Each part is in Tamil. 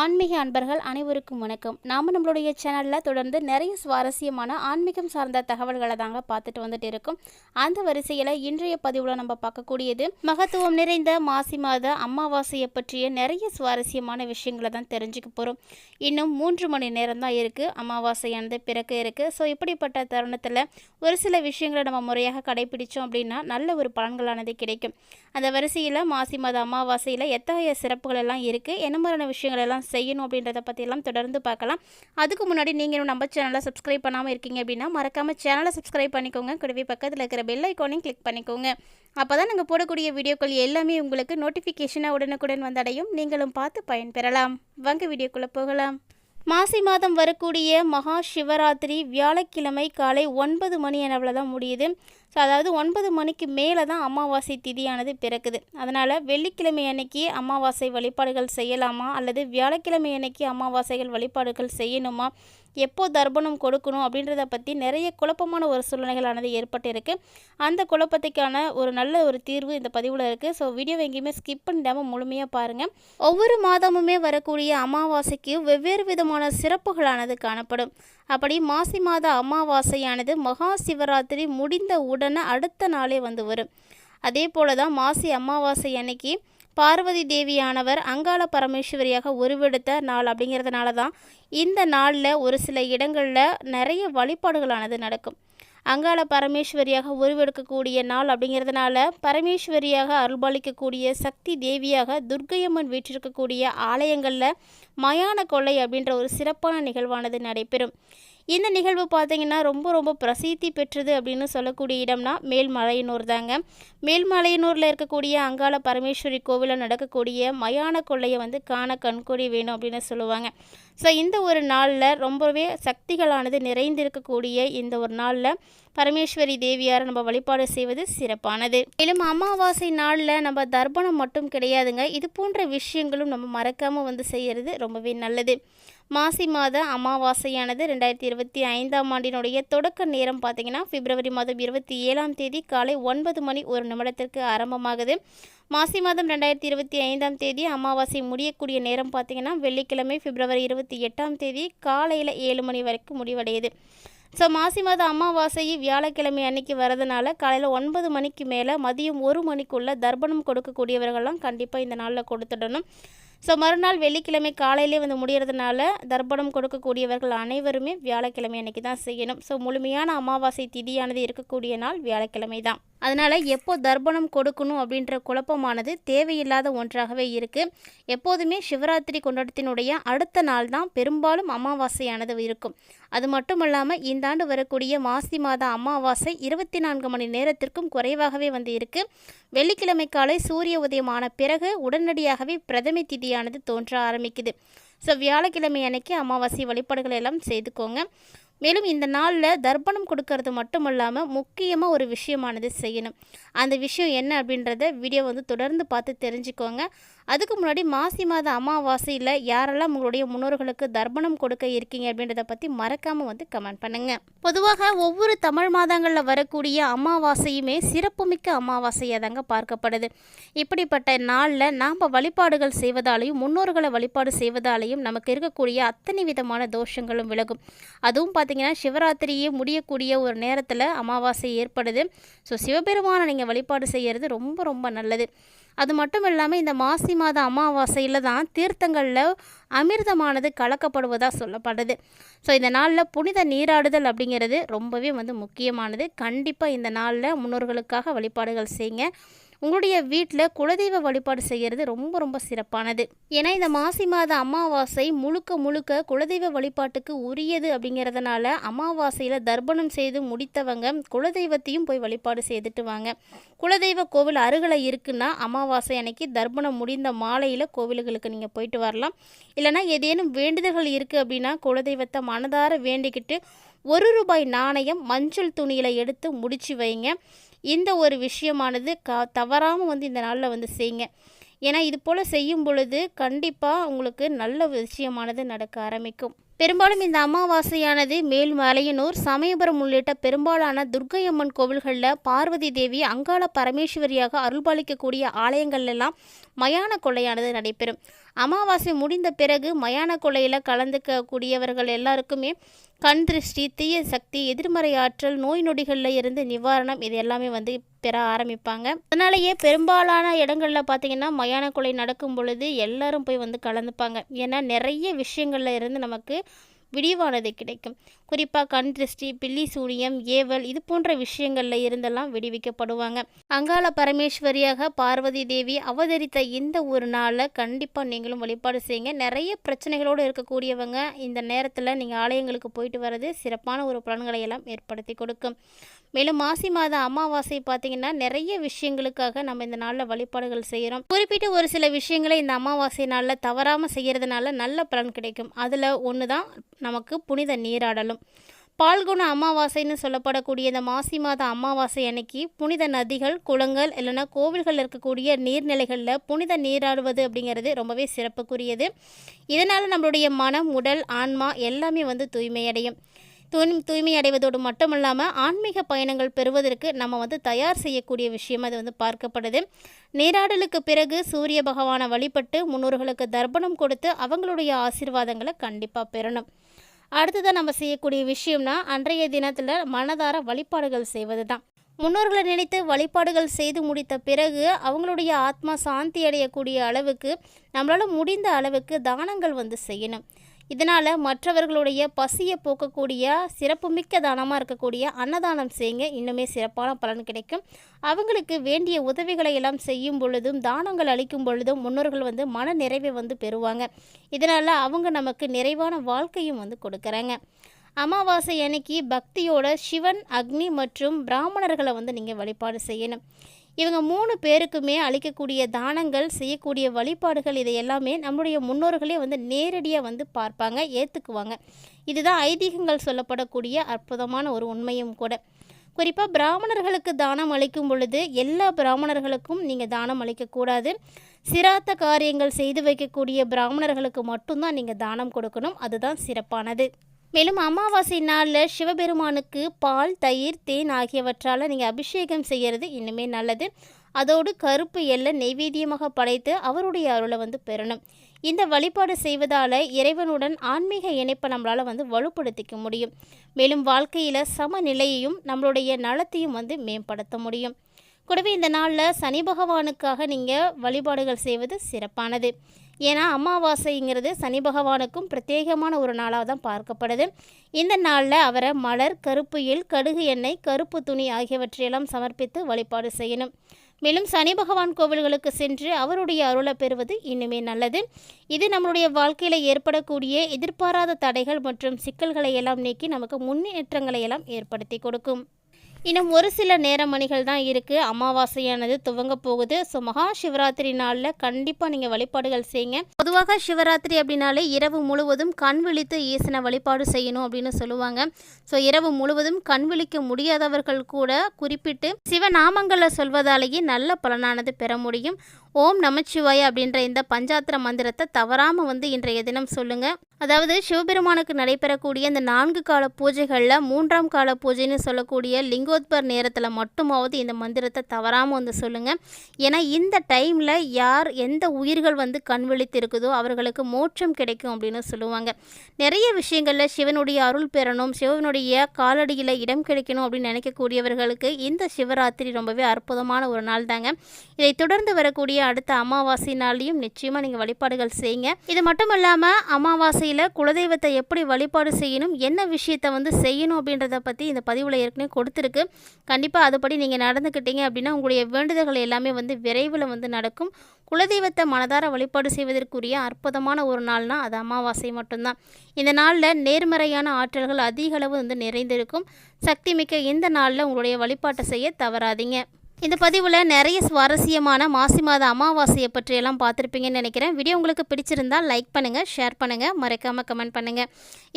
ஆன்மீக அன்பர்கள் அனைவருக்கும் வணக்கம். நாம் நம்மளுடைய சேனலில் தொடர்ந்து நிறைய சுவாரஸ்யமான ஆன்மீகம் சார்ந்த தகவல்களை தாங்க பார்த்துட்டு வந்துட்டு இருக்கோம். அந்த வரிசையில் இன்றைய பதிவில் நம்ம பார்க்கக்கூடியது மகத்துவம் நிறைந்த மாசி மாத அமாவாசையை பற்றிய நிறைய சுவாரஸ்யமான விஷயங்களை தான் தெரிஞ்சுக்க போகிறோம் இன்னும் மூன்று மணி நேரம் தான் இருக்குது அமாவாசையானது பிறக்க இருக்குது ஸோ இப்படிப்பட்ட தருணத்தில் ஒரு சில விஷயங்களை நம்ம முறையாக கடைபிடித்தோம் அப்படின்னா நல்ல ஒரு பலன்களானது கிடைக்கும். அந்த வரிசையில் மாசி மாத அமாவாசையில் எத்தகைய சிறப்புகள் எல்லாம் இருக்குது என்ன மாதிரியான விஷயங்கள் எல்லாம் செய்யணும் அப்படின்றத பற்றியெல்லாம் தொடர்ந்து பார்க்கலாம். அதுக்கு முன்னாடி நீங்கள் நம்ம சேனலை சப்ஸ்கிரைப் பண்ணாமல் இருக்கீங்க அப்படின்னா மறக்காமல் சேனலை சப்ஸ்கிரைப் பண்ணிக்கோங்க. கூடவே பக்கத்தில் இருக்கிற பெல் ஐக்கானையும் கிளிக் பண்ணிக்கோங்க. அப்போ தான் நாங்கள் போடக்கூடிய வீடியோக்கள் எல்லாமே உங்களுக்கு நோட்டிஃபிகேஷனாக உடனுக்குடன் வந்தடையும் நீங்களும் பார்த்து பயன்பெறலாம். வாங்க வீடியோக்குள்ளே போகலாம். மாசி மாதம் வரக்கூடிய மகா சிவராத்திரி வியாழக்கிழமை காலை ஒன்பது மணி அளவில் தான் முடியுது. ஸோ அதாவது ஒன்பது மணிக்கு மேலே தான் அமாவாசை திதியானது பிறக்குது. அதனால் வெள்ளிக்கிழமை அன்னைக்கு அமாவாசை வழிபாடுகள் செய்யலாமா? அல்லது வியாழக்கிழமை அன்னைக்கு அமாவாசைகள் வழிபாடுகள் செய்யணுமா? எப்போ தர்ப்பணம் கொடுக்கணும் அப்படின்றத பற்றி நிறைய குழப்பமான ஒரு சூழ்நிலைகளானது ஏற்பட்டிருக்கு. அந்த குழப்பத்துக்கான ஒரு நல்ல ஒரு தீர்வு இந்த பதிவில் இருக்குது ஸோ வீடியோ எங்கேயுமே ஸ்கிப் பண்ணிடாமல் முழுமையாக பாருங்கள் ஒவ்வொரு மாதமுமே வரக்கூடிய அமாவாசைக்கு வெவ்வேறு விதமான சிறப்புகளானது காணப்படும். அப்படி மாசி மாத அமாவாசையானது மகா சிவராத்திரி முடிந்த உடனே அடுத்த நாளே வந்து வரும். அதே போல தான் மாசி அமாவாசை அன்னைக்கு பார்வதி தேவியானவர் அங்காள பரமேஸ்வரியாக உருவெடுத்த நாள் அப்படிங்கிறதுனால தான் இந்த நாளில் ஒரு சில இடங்களில் நிறைய வழிபாடுகளானது நடக்கும். அங்காள பரமேஸ்வரியாக உருவெடுக்கக்கூடிய நாள் அப்படிங்கிறதுனால பரமேஸ்வரியாக அருள்பாலிக்கக்கூடிய சக்தி தேவியாக துர்க்கையம்மன் வீற்றிருக்கக்கூடிய ஆலயங்களில் மயான கொள்ளை அப்படின்ற ஒரு சிறப்பான நிகழ்வானது நடைபெறும். இந்த நிகழ்வு பார்த்திங்கன்னா ரொம்ப ரொம்ப பிரசித்தி பெற்றது அப்படின்னு சொல்லக்கூடிய இடம்னா மேல்மலையனூர் தாங்க. மேல்மலையனூரில் இருக்கக்கூடிய அங்காள பரமேஸ்வரி கோவிலில் நடக்கக்கூடிய மயான கொள்ளையை வந்து காண கண்கொடி வேணும் அப்படின்னு சொல்லுவாங்க. ஸோ இந்த ஒரு நாளில் ரொம்பவே சக்திகளானது நிறைந்திருக்கக்கூடிய இந்த ஒரு நாளில் பரமேஸ்வரி தேவியாரை நம்ம வழிபாடு செய்வது சிறப்பானது. மேலும் அமாவாசை நாளில் நம்ம தர்ப்பணம் மட்டும் கிடையாதுங்க. இது போன்ற விஷயங்களும் நம்ம மறக்காமல் வந்து செய்கிறது ரொம்பவே நல்லது. மாசி மாத அமாவாசையானது ரெண்டாயிரத்தி இருபத்தி ஐந்தாம் ஆண்டினுடைய தொடக்க நேரம் பார்த்திங்கன்னா பிப்ரவரி மாதம் இருபத்தி ஏழாம் தேதி காலை ஒன்பது மணி ஒரு நிமிடத்திற்கு ஆரம்பமாகுது. மாசி மாதம் ரெண்டாயிரத்தி இருபத்தி ஐந்தாம் தேதி அமாவாசை முடியக்கூடிய நேரம் பார்த்திங்கன்னா வெள்ளிக்கிழமை பிப்ரவரி இருபத்தி எட்டாம் தேதி காலையில் ஏழு மணி வரைக்கும் முடிவடையுது. ஸோ மாசி மாத அமாவாசை வியாழக்கிழமை அன்னைக்கு வரதுனால காலையில் ஒன்பது மணிக்கு மேலே மதியம் ஒரு மணிக்குள்ளே தர்ப்பணம் கொடுக்கக்கூடியவர்கள்லாம் கண்டிப்பாக இந்த நாளில் கொடுத்துடணும். ஸோ மறுநாள் வெள்ளிக்கிழமை காலையிலே வந்து முடிகிறதுனால தர்ப்பணம் கொடுக்கக்கூடியவர்கள் அனைவருமே வியாழக்கிழமை அன்னைக்கு தான் செய்யணும். ஸோ முழுமையான அமாவாசை திதியானது இருக்கக்கூடிய நாள் வியாழக்கிழமை தான். அதனால் எப்போ தர்ப்பணம் கொடுக்கணும் அப்படின்ற குழப்பமானது தேவையில்லாத ஒன்றாகவே இருக்குது எப்போதுமே சிவராத்திரி கொண்டாட்டத்தினுடைய அடுத்த நாள் தான் பெரும்பாலும் அமாவாசையானது இருக்கும். அது மட்டும் இல்லாமல் இந்த ஆண்டு வரக்கூடிய மாசி மாத அமாவாசை இருபத்தி நான்கு மணி நேரத்திற்கும் குறைவாகவே வந்து இருக்குது வெள்ளிக்கிழமை காலை சூரிய உதயமான பிறகு உடனடியாகவே பிரதமை திதியானது தோன்ற ஆரம்பிக்குது. ஸோ வியாழக்கிழமை அன்னைக்கு அமாவாசை வழிபாடுகள் எல்லாம் செய்துக்கோங்க. மேலும் இந்த நாளில் தர்ப்பணம் கொடுக்கறது மட்டும் இல்லாமல் முக்கியமாக ஒரு விஷயமானது செய்யணும். அந்த விஷயம் என்ன அப்படின்றத வீடியோ வந்து தொடர்ந்து பார்த்து தெரிஞ்சுக்கோங்க. அதுக்கு முன்னாடி மாசி மாத அமாவாசையில் யாரெல்லாம் உங்களுடைய முன்னோர்களுக்கு தர்ப்பணம் கொடுக்க இருக்கீங்க அப்படின்றத பற்றி மறக்காமல் வந்து கமெண்ட் பண்ணுங்கள் பொதுவாக ஒவ்வொரு தமிழ் மாதங்களில் வரக்கூடிய அமாவாசையுமே சிறப்புமிக்க அமாவாசையாக தாங்க பார்க்கப்படுது. இப்படிப்பட்ட நாளில் நாம் வழிபாடுகள் செய்வதாலையும் முன்னோர்களை வழிபாடு செய்வதாலையும் நமக்கு இருக்கக்கூடிய அத்தனை விதமான தோஷங்களும் விலகும். அதுவும் பார்த்து பார்த்திங்கன்னா சிவராத்திரியே முடியக்கூடிய ஒரு நேரத்தில் அமாவாசை ஏற்படுது. ஸோ சிவபெருமானை நீங்கள் வழிபாடு செய்கிறது ரொம்ப ரொம்ப நல்லது. அது மட்டும் இல்லாமல் இந்த மாசி மாத அமாவாசையில் தான் தீர்த்தங்களில் அமிர்தமானது கலக்கப்படுவதாக சொல்லப்படுது. ஸோ இந்த நாளில் புனித நீராடுதல் அப்படிங்கிறது ரொம்பவே வந்து முக்கியமானது. கண்டிப்பாக இந்த நாளில் முன்னோர்களுக்காக வழிபாடுகள் செய்யுங்க உங்களுடைய வீட்டில் குலதெய்வ வழிபாடு செய்கிறது ரொம்ப ரொம்ப சிறப்பானது. ஏன்னா இந்த மாசி மாத அமாவாசை முழுக்க முழுக்க குலதெய்வ வழிபாட்டுக்கு உரியது அப்படிங்கிறதுனால அமாவாசையில் தர்ப்பணம் செய்து முடித்தவங்க குலதெய்வத்தையும் போய் வழிபாடு செய்துட்டு வாங்க. குலதெய்வ கோவில் அருகில் இருக்குன்னா அமாவாசை அன்னைக்கு தர்ப்பணம் முடிந்த மாலையில் கோவில்களுக்கு நீங்கள் போயிட்டு வரலாம். இல்லைனா ஏதேனும் வேண்டுதல்கள் இருக்குது அப்படின்னா குலதெய்வத்தை மனதார வேண்டிக்கிட்டு ஒரு ரூபாய் நாணயம் மஞ்சள் துணியில் எடுத்து முடிச்சு வைங்க. இந்த ஒரு விஷயமானது க தவறாமல் வந்து இந்த நாளில் வந்து செய்யுங்க. ஏன்னா இது போல் செய்யும் பொழுது கண்டிப்பாக உங்களுக்கு நல்ல விஷயமானது நடக்க ஆரம்பிக்கும். பெரும்பாலும் இந்த அமாவாசையானது மேல்மலையனூர் சமயபுரம் உள்ளிட்ட பெரும்பாலான துர்க்கையம்மன் கோவில்களில் பார்வதி தேவி அங்காள பரமேஸ்வரியாக அருள்பாலிக்கக்கூடிய ஆலயங்கள்லாம் மயான கொள்ளையானது நடைபெறும். அமாவாசை முடிந்த பிறகு மயான கொள்ளையில் கலந்துக்கக்கூடியவர்கள் எல்லாருக்குமே கண் திருஷ்டி தீய சக்தி எதிர்மறை ஆற்றல் நோய் நொடிகளில் இருந்து நிவாரணம் இது எல்லாமே வந்து பெற ஆரம்பிப்பாங்க. அதனாலேயே பெரும்பாலான இடங்களில் பார்த்தீங்கன்னா மயான கொலை நடக்கும் பொழுது எல்லாரும் போய் வந்து கலந்துப்பாங்க. ஏன்னா நிறைய விஷயங்களில் இருந்து நமக்கு விடிவானது கிடைக்கும். குறிப்பாக கண் திருஷ்டி பில்லி சூனியம் ஏவல் இது போன்ற விஷயங்களில் இருந்தெல்லாம் விடுவிக்கப்படுவாங்க. அங்காள பரமேஸ்வரியாக பார்வதி தேவி அவதரித்த இந்த ஒரு நாளில் கண்டிப்பாக நீங்களும் வழிபாடு செய்யுங்க. நிறைய பிரச்சனைகளோடு இருக்கக்கூடியவங்க இந்த நேரத்தில் நீங்கள் ஆலயங்களுக்கு போயிட்டு வர்றது சிறப்பான ஒரு பலன்களை எல்லாம் ஏற்படுத்தி கொடுக்கும். மேலும் மாசி மாத அமாவாசை பார்த்தீங்கன்னா நிறைய விஷயங்களுக்காக நம்ம இந்த நாளில் வழிபாடுகள் செய்கிறோம் குறிப்பிட்ட ஒரு சில விஷயங்களை இந்த அமாவாசை நாளில் தவறாமல் செய்கிறதுனால நல்ல பலன் கிடைக்கும். அதில் ஒன்று தான் நமக்கு புனித நீராடலும். பால்குண அமாவாசைன்னு சொல்லப்படக்கூடிய இந்த மாசி மாத அமாவாசை அன்னைக்கு புனித நதிகள் குளங்கள் இல்லைன்னா கோவில்கள் இருக்கக்கூடிய நீர்நிலைகளில் புனித நீராடுவது அப்படிங்கிறது ரொம்பவே சிறப்புக்குரியது. இதனால் நம்மளுடைய மனம் உடல் ஆன்மா எல்லாமே வந்து தூய்மையடையும். தூய் தூய்மை அடைவதோடு மட்டுமல்லாமல் ஆன்மீக பயணங்கள் பெறுவதற்கு நம்ம வந்து தயார் செய்யக்கூடிய விஷயம் அது வந்து பார்க்கப்படுது. நீராடலுக்கு பிறகு சூரிய பகவானை வழிபட்டு முன்னோர்களுக்கு தர்ப்பணம் கொடுத்து அவங்களுடைய ஆசீர்வாதங்களை கண்டிப்பாக பெறணும். அடுத்ததாக நம்ம செய்யக்கூடிய விஷயம்னா அன்றைய தினத்தில் மனதார வழிபாடுகள் செய்வது தான் முன்னோர்களை நினைத்து வழிபாடுகள் செய்து முடித்த பிறகு அவங்களுடைய ஆத்மா சாந்தி அடையக்கூடிய அளவுக்கு நம்மளால் முடிந்த அளவுக்கு தானங்கள் வந்து செய்யணும். இதனால் மற்றவர்களுடைய பசியை போக்கக்கூடிய சிறப்புமிக்க தானமாக இருக்கக்கூடிய அன்னதானம் செய்யுங்க. இன்னுமே சிறப்பான பலன் கிடைக்கும். அவங்களுக்கு வேண்டிய உதவிகளை எல்லாம் செய்யும் பொழுதும் தானங்கள் அளிக்கும் பொழுதும் முன்னோர்கள் வந்து மன நிறைவை வந்து பெறுவாங்க. இதனால் அவங்க நமக்கு நிறைவான வாழ்க்கையும் வந்து கொடுக்குறாங்க. அமாவாசை அன்னைக்கு பக்தியோட சிவன் அக்னி மற்றும் பிராமணர்களை வந்து நீங்கள் வழிபாடு செய்யணும். இவங்க மூணு பேருக்குமே அளிக்கக்கூடிய தானங்கள் செய்யக்கூடிய வழிபாடுகள் இதை எல்லாமே நம்முடைய முன்னோர்களே வந்து நேரடியாக வந்து பார்ப்பாங்க ஏற்றுக்குவாங்க இதுதான் ஐதீகங்கள் சொல்லப்படக்கூடிய அற்புதமான ஒரு உண்மையும் கூட. குறிப்பாக பிராமணர்களுக்கு தானம் அளிக்கும் பொழுது எல்லா பிராமணர்களுக்கும் நீங்கள் தானம் அளிக்கக்கூடாது சிராத்த காரியங்கள் செய்து வைக்கக்கூடிய பிராமணர்களுக்கு மட்டும்தான் நீங்கள் தானம் கொடுக்கணும். அதுதான் சிறப்பானது. மேலும் அமாவாசை நாளில் சிவபெருமானுக்கு பால் தயிர் தேன் ஆகியவற்றால் நீங்கள் அபிஷேகம் செய்கிறது இன்னுமே நல்லது. அதோடு கருப்பு எல்லை நெய்வேத்தியமாக படைத்து அவருடைய அருளை வந்து பெறணும். இந்த வழிபாடு செய்வதால் இறைவனுடன் ஆன்மீக இணைப்பை நம்மளால் வந்து வலுப்படுத்திக்க முடியும். மேலும் வாழ்க்கையில் சமநிலையையும் நம்மளுடைய நலத்தையும் வந்து மேம்படுத்த முடியும். கூடவே இந்த நாளில் சனி பகவானுக்காக நீங்கள் வழிபாடுகள் செய்வது சிறப்பானது. ஏன்னா அமாவாசைங்கிறது சனி பகவானுக்கும் பிரத்யேகமான ஒரு நாளாக தான் பார்க்கப்படுது. இந்த நாளில் அவரை மலர் கருப்பு இல் கடுகு எண்ணெய் கருப்பு துணி ஆகியவற்றையெல்லாம் சமர்ப்பித்து வழிபாடு செய்யணும். மேலும் சனி பகவான் கோவில்களுக்கு சென்று அவருடைய அருளை பெறுவது இன்னுமே நல்லது. இது நம்மளுடைய வாழ்க்கையில் ஏற்படக்கூடிய எதிர்பாராத தடைகள் மற்றும் சிக்கல்களை எல்லாம் நீக்கி நமக்கு முன்னேற்றங்களை எல்லாம் ஏற்படுத்தி கொடுக்கும். இன்னும் ஒரு சில நேர மணிகள் தான் இருக்குது அமாவாசையானது துவங்க போகுது. ஸோ மகா சிவராத்திரி நாளில் கண்டிப்பாக நீங்கள் வழிபாடுகள் செய்யுங்க. பொதுவாக சிவராத்திரி அப்படின்னாலே இரவு முழுவதும் கண் விழித்து ஈசனை வழிபாடு செய்யணும் அப்படின்னு சொல்லுவாங்க. ஸோ இரவு முழுவதும் கண் விழிக்க முடியாதவர்கள் கூட குறிப்பிட்டு சிவநாமங்களை சொல்வதாலேயே நல்ல பலனானது பெற முடியும். ஓம் நமச்சிவாய அப்படின்ற இந்த பஞ்சாத்திர மந்திரத்தை தவறாமல் வந்து இன்றைய தினம் சொல்லுங்கள் அதாவது சிவபெருமானுக்கு நடைபெறக்கூடிய இந்த நான்கு கால பூஜைகளில் மூன்றாம் கால பூஜைன்னு சொல்லக்கூடிய லிங்கோத்பர் நேரத்தில் மட்டுமாவது இந்த மந்திரத்தை தவறாமல் வந்து சொல்லுங்கள் ஏன்னா இந்த டைமில் யார் எந்த உயிர்கள் வந்து கண் விழித்து இருக்குதோ அவர்களுக்கு மோட்சம் கிடைக்கும் அப்படின்னு சொல்லுவாங்க. நிறைய விஷயங்களில் சிவனுடைய அருள் பெறணும் சிவனுடைய காலடியில் இடம் கிடைக்கணும் அப்படின்னு நினைக்கக்கூடியவர்களுக்கு இந்த சிவராத்திரி ரொம்பவே அற்புதமான ஒரு நாள் தாங்க. இதை தொடர்ந்து வரக்கூடிய அடுத்த அமாவாசை நாளையும் நிச்சயமாக நீங்கள் வழிபாடுகள் செய்யுங்க. இது மட்டும் இல்லாமல் அமாவாசை அமாவாசையில் குலதெய்வத்தை எப்படி வழிபாடு செய்யணும் என்ன விஷயத்தை வந்து செய்யணும் அப்படின்றத பற்றி இந்த பதிவில் ஏற்கனவே கொடுத்துருக்கு. கண்டிப்பாக அதுபடி நீங்கள் நடந்துக்கிட்டீங்க அப்படின்னா உங்களுடைய வேண்டுதல்கள் எல்லாமே வந்து விரைவில் வந்து நடக்கும். குலதெய்வத்தை மனதார வழிபாடு செய்வதற்குரிய அற்புதமான ஒரு நாள்னால் அது அமாவாசை மட்டும்தான். இந்த நாளில் நேர்மறையான ஆற்றல்கள் அதிக அளவு வந்து நிறைந்திருக்கும். சக்தி மிக்க இந்த நாளில் உங்களுடைய வழிபாட்டை செய்ய தவறாதீங்க. இந்த பதிவில் நிறைய சுவாரஸ்யமான மாசி மாத அமாவாசையை பற்றியெல்லாம் பார்த்துருப்பீங்கன்னு நினைக்கிறேன். வீடியோ உங்களுக்கு பிடிச்சிருந்தால் லைக் பண்ணுங்கள் ஷேர் பண்ணுங்கள் மறக்காமல் கமெண்ட் பண்ணுங்கள்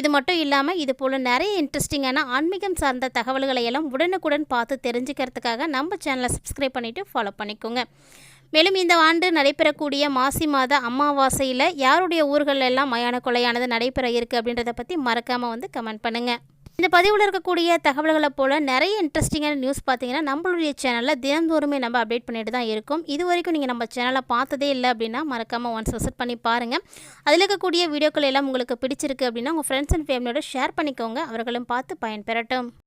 இது மட்டும் இல்லாமல் இது போல் நிறைய இன்ட்ரெஸ்டிங்கான ஆன்மீகம் சார்ந்த தகவல்களை எல்லாம் உடனுக்குடன் பார்த்து தெரிஞ்சுக்கிறதுக்காக நம்ம சேனலை சப்ஸ்கிரைப் பண்ணிவிட்டு ஃபாலோ பண்ணிக்கோங்க. மேலும் இந்த ஆண்டு நடைபெறக்கூடிய மாசி மாத அமாவாசையில் யாருடைய ஊர்களில் எல்லாம் மயான கொலையானது நடைபெற இருக்குது அப்படின்றத பற்றி மறக்காமல் வந்து கமெண்ட் பண்ணுங்கள் இந்த பதிவில் இருக்கக்கூடிய தகவல்களை போல் நிறைய இன்ட்ரெஸ்டிங்கான நியூஸ் பார்த்தீங்கன்னா நம்மளுடைய சேனலில் தினந்தோறுமே நம்ம அப்டேட் பண்ணிட்டு தான் இருக்கும். இது வரைக்கும் நீங்கள் நம்ம சேனலை பார்த்ததே இல்லை அப்படின்னா மறக்காமல் ஒன்ஸ் விசிட் பண்ணி பாருங்கள் அதில் இருக்கக்கூடிய வீடியோக்கள் எல்லாம் உங்களுக்கு பிடிச்சிருக்கு அப்படின்னா உங்கள் ஃப்ரெண்ட்ஸ் அண்ட் ஃபேமிலியோட ஷேர் பண்ணிக்கோங்க. அவர்களும் பார்த்து பயன்பெறட்டும்.